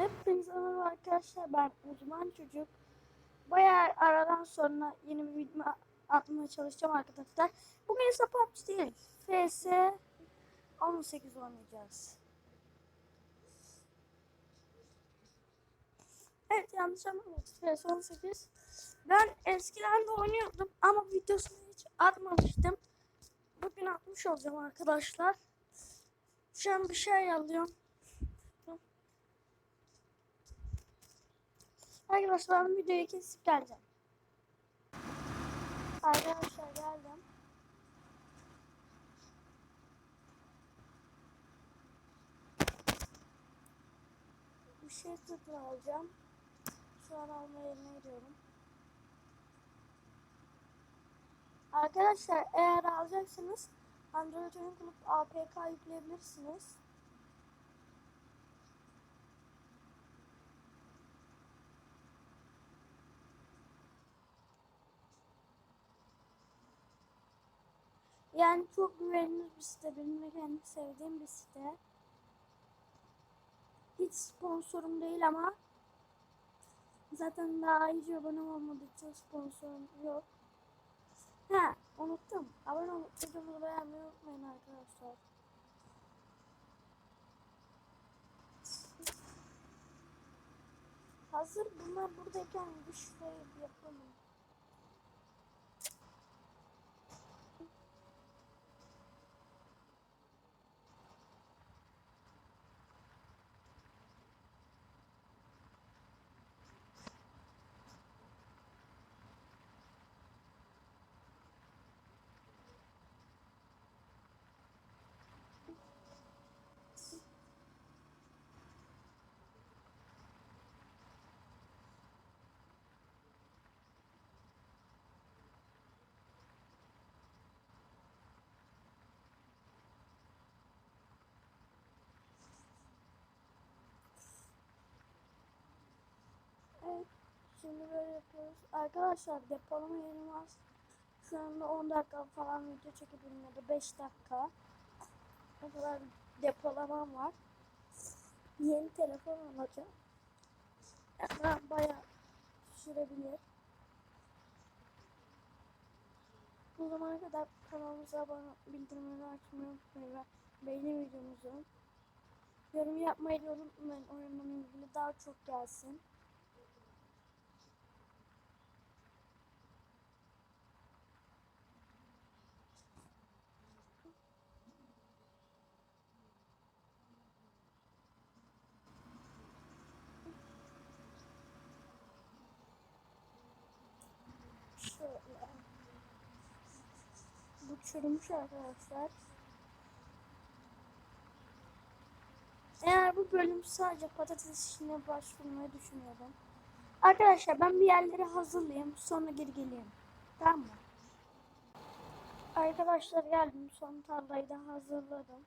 Hepinize merhaba arkadaşlar ben uzman çocuk. Bayağı aradan sonra yeni bir video atmaya çalışacağım arkadaşlar. Bugün ise PUBG değil. FS 18 oynayacağız. Evet yanlış anlamayın. FS 18. Ben eskiden de oynuyordum ama videosunu hiç atmamıştım. Bugün atmış olacağım arkadaşlar. Şu an bir şey alıyorum. Arkadaşlar ben videoyu kesip geleceğim. Arkadaşlar geldim. Bir şey satın alacağım. Şu an alma yerine gidiyorum. Arkadaşlar eğer alacaksınız Android oyun bulup APK yükleyebilirsiniz. Yani çok güvenilir bir site. Benim de kendi sevdiğim bir site. Hiç sponsorum değil ama zaten daha iyice abone olmadığı için sponsorum yok. Ha unuttum. Abone olup videomuzu beğenmeyi unutmayın arkadaşlar. Hazır bunlar buradayken bir şey yapalım. Evet. Şimdi böyle yapıyoruz. Arkadaşlar depolama yerim az. Şu anda 10 dakika falan video çekebilirim ya da 5 dakika. O kadar depolamam var. Yeni telefon alacağım. Yani bayağı sürebilir. Bu zamana kadar kanalımıza abone bildirimleri açmayı unutmayın ve beğeni videomuzu. Yorum yapmayı unutmayın. Oyunla ilgili daha çok gelsin. Şöyle. Bu çürümüş arkadaşlar. Eğer bu bölüm sadece patates işine başvurmayı düşünüyorum. Arkadaşlar ben bir yerleri hazırlayayım sonra geri geleyim. Tamam mı? Arkadaşlar geldim. Son tarlayı da hazırladım.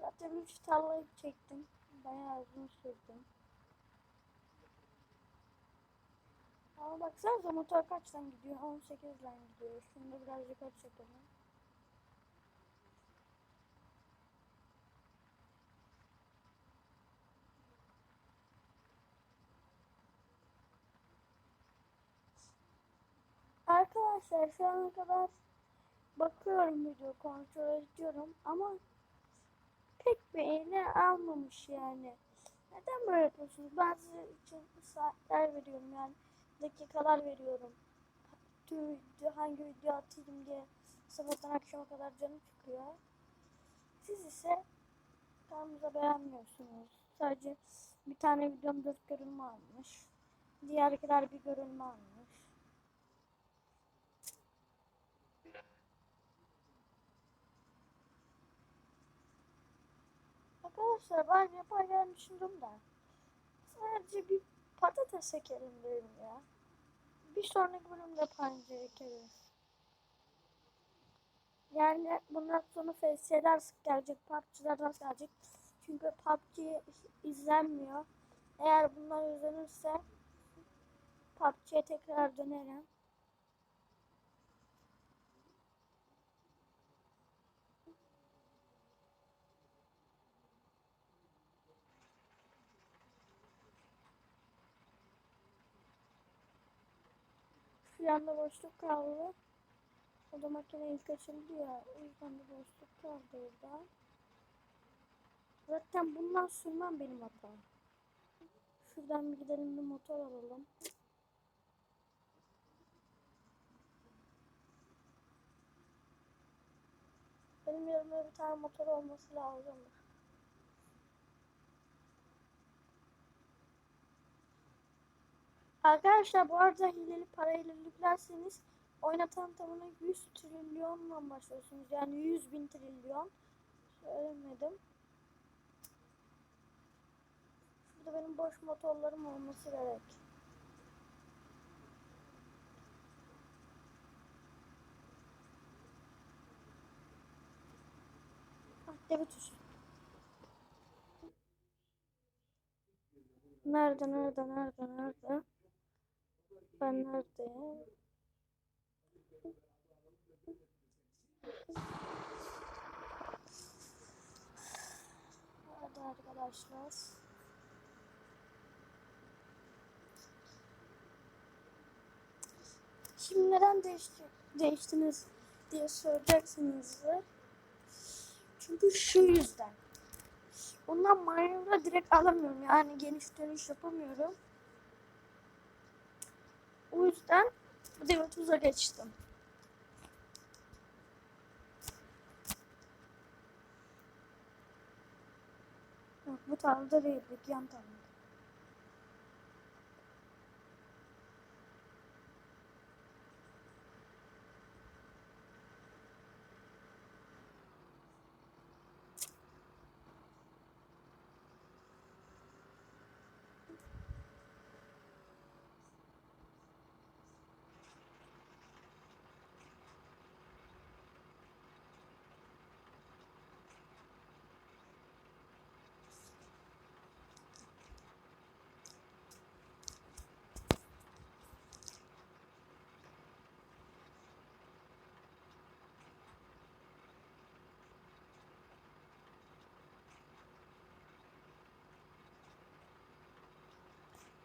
Zaten 3 tarlayı çektim. Bayağı uzun sürdü. Ama baksanıza motor kaçtan gidiyor? 18 ile gidiyor. Şunu da birazcık aç çekelim. Arkadaşlar şu ana kadar bakıyorum video kontrol ediyorum ama pek beğeni almamış yani. Neden böyle yapıyorsunuz? Ben size için saatler veriyorum yani dakikalar veriyorum. Tüm video, hangi video atayım diye sabahtan akşama kadar canım çıkıyor. Siz ise kanalımıza beğenmiyorsunuz. Sadece bir tane videom dört görünme almış. Diğerkiler bir görünme almış. Arkadaşlar ben yaparken düşündüm de sadece bir patates ekelim dedim ya. Bir sonraki bölümde pancar ekeriz. Yani bundan sonra FS'ler sık gelecek, PUBG'ler az gelecek. Çünkü PUBG izlenmiyor. Eğer bunlar izlenirse PUBG'ye tekrar dönerim. Şu yanda boşluk kaldı. O da makine ilk açıldı ya. O yüzden de boşluk kaldı orada. Zaten bundan sürmem benim hatam. Şuradan bir gidelim bir motor alalım. Benim yanımda bir tane motor olması lazım. Arkadaşlar bu arada hileli parayla yüklerseniz oynatan tamına 100 trilyonla başlıyorsunuz. Yani 100 bin trilyon. Söylemedim. Şurada benim boş motorlarım olması gerek. Ah, evet tuşu. Nerede, nerede, nerede, nerede? Ben neredeyim? Hadi arkadaşlar. Şimdi neden değişti, değiştiniz diye soracaksınızdır. Çünkü şu yüzden. Bundan manevra direkt alamıyorum. Yani geniş dönüş yapamıyorum. O yüzden bu dev geçtim. Yok bu tarafta değil. bu Yan tarafta.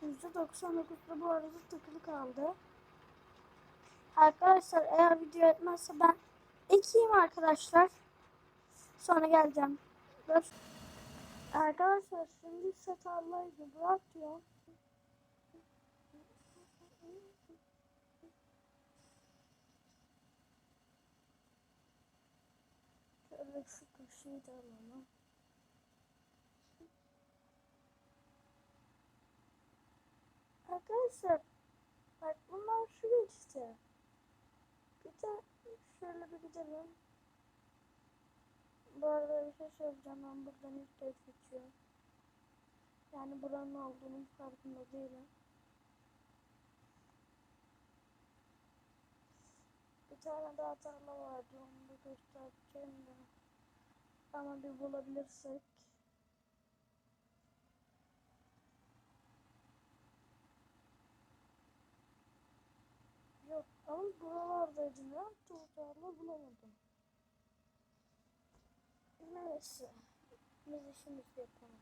%99'da bu arada takılı kaldı. Arkadaşlar eğer video etmezse ben ekeyim arkadaşlar. Sonra geleceğim. Arkadaşlar şimdi set allaydı bırakıyor. Şöyle şu köşeyi de alalım. Arkadaşlar bak bunlar şu işte. Bir de şöyle bir gidelim. Bu arada bir şey söyleyeceğim ben buradan ilk kez geçiyorum. Yani buranın olduğunun farkında değilim. Bir tane daha tarla vardı onu da göstereceğim de. Ama bir bulabilirsek. Yok ama buralardaydı ne yaptı o tarla bulamadım. Neyse. Biz işimizi yapalım.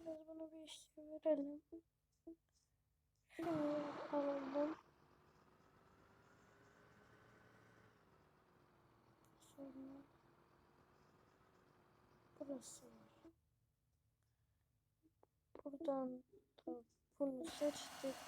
Biz bunu bir çevirelim. Şunu alalım. Sonra burası var. Buradan da bunu seçtik.